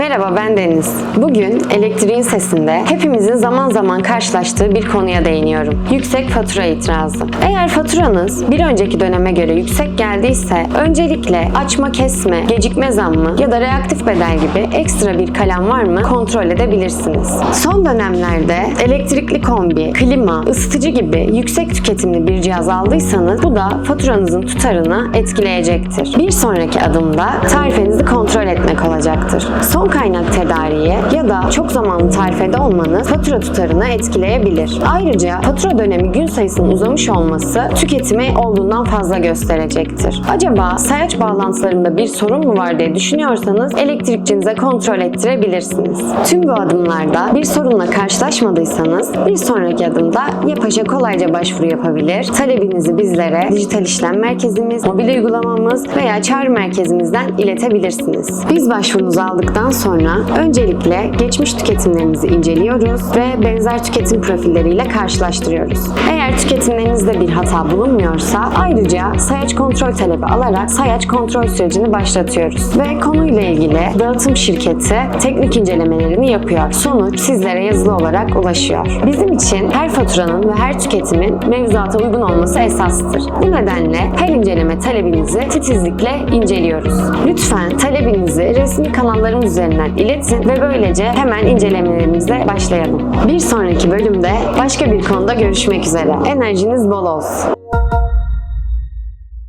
Merhaba ben Deniz. Bugün elektriğin sesinde hepimizin zaman zaman karşılaştığı bir konuya değiniyorum. Yüksek fatura itirazı. Eğer faturanız bir önceki döneme göre yüksek geldiyse öncelikle açma kesme, gecikme zammı ya da reaktif bedel gibi ekstra bir kalem var mı kontrol edebilirsiniz. Son dönemlerde elektrikli kombi, klima, ısıtıcı gibi yüksek tüketimli bir cihaz aldıysanız bu da faturanızın tutarını etkileyecektir. Bir sonraki adımda tarifenizi kontrol etmek olacaktır. Son kaynak tedariği ya da çok zamanlı tarifede olmanız fatura tutarını etkileyebilir. Ayrıca fatura dönemi gün sayısının uzamış olması tüketimi olduğundan fazla gösterecektir. Acaba sayaç bağlantılarında bir sorun mu var diye düşünüyorsanız elektrikçinize kontrol ettirebilirsiniz. Tüm bu adımlarda bir sorunla karşılaşmadıysanız bir sonraki adımda YAPAŞ'a kolayca başvuru yapabilir. Talebinizi bizlere dijital işlem merkezimiz, mobil uygulamamız veya çağrı merkezimizden iletebilirsiniz. Biz başvurunuzu aldıktan sonra öncelikle geçmiş tüketimlerinizi inceliyoruz ve benzer tüketim profilleriyle karşılaştırıyoruz. Eğer tüketimlerinizde bir hata bulunmuyorsa ayrıca sayaç kontrol talebi alarak sayaç kontrol sürecini başlatıyoruz ve konuyla ilgili dağıtım şirketi teknik incelemelerini yapıyor. Sonuç sizlere yazılı olarak ulaşıyor. Bizim için her faturanın ve her tüketimin mevzuata uygun olması esastır. Bu nedenle her inceleme talebinizi titizlikle inceliyoruz. Lütfen talebinizi resmi kanallarımız üzerinden iletin ve böylece hemen incelemelerimize başlayalım. Bir sonraki bölümde başka bir konuda görüşmek üzere. Enerjiniz bol bolos.